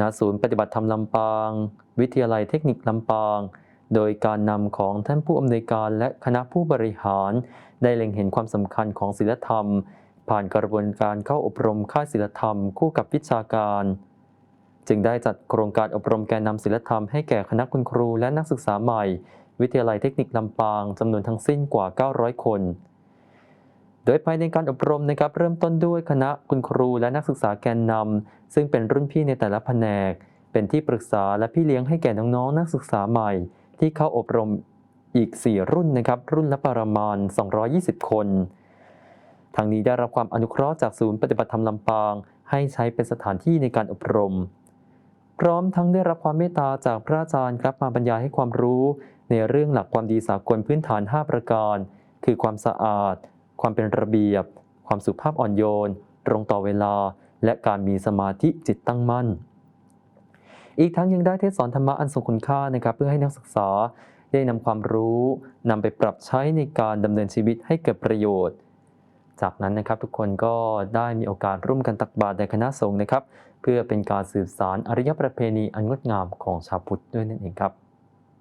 ณศูนย์ปฏิบัติธรรมลำปาง วิทยาลัยเทคนิคลำปาง โดยการนำของท่านผู้อำนวยการและคณะผู้บริหาร ได้เล็งเห็นความสำคัญของศีลธรรม ผ่านกระบวนการเข้าอบรมค่ายศีลธรรมคู่กับวิชาการ จึงได้จัดโครงการอบรมแกนนำศีลธรรมให้แก่คณะคุณครูและนักศึกษาใหม่ วิทยาลัยเทคนิคลำปางจำนวนทั้งสิ้นกว่า 900 คน โดยภายในการอบรมนะครับเริ่มต้นด้วยคณะคุณครูและนักศึกษาแกนนำซึ่งเป็นรุ่นพี่ในแต่ละแผนก เป็นที่ปรึกษาและพี่เลี้ยงให้แก่น้องๆนักศึกษาใหม่ ที่เข้าอบรมอีก 4 รุ่นนะครับรุ่นละประมาณ 220 คนทางนี้ได้รับความอนุเคราะห์จากศูนย์ปฏิบัติธรรมลำปาง ให้ใช้เป็นสถานที่ในการอบรม พร้อมทั้งได้รับความเมตตาจากพระอาจารย์ครับมาบรรยายให้ความรู้ ในเรื่องหลักความดีสากลพื้นฐาน 5 ประการ คือความสะอาด ความเป็นระเบียบ ความสุภาพอ่อนโยน ตรงต่อเวลา และการมีสมาธิจิตตั้งมั่น อีกทั้งยังได้เทศสอนธรรมะอันทรงคุณค่านะครับ เพื่อให้นักศึกษาได้นำความรู้นำไปปรับใช้ในการดำเนินชีวิตให้เกิดประโยชน์ จากนั้นนะครับทุกคนก็ได้มีโอกาสร่วมกันตักบาตรในคณะสงฆ์นะครับ เพื่อเป็นการสืบสารอริยประเพณีอันงดงามของชาวพุทธด้วยนั่นเองครับ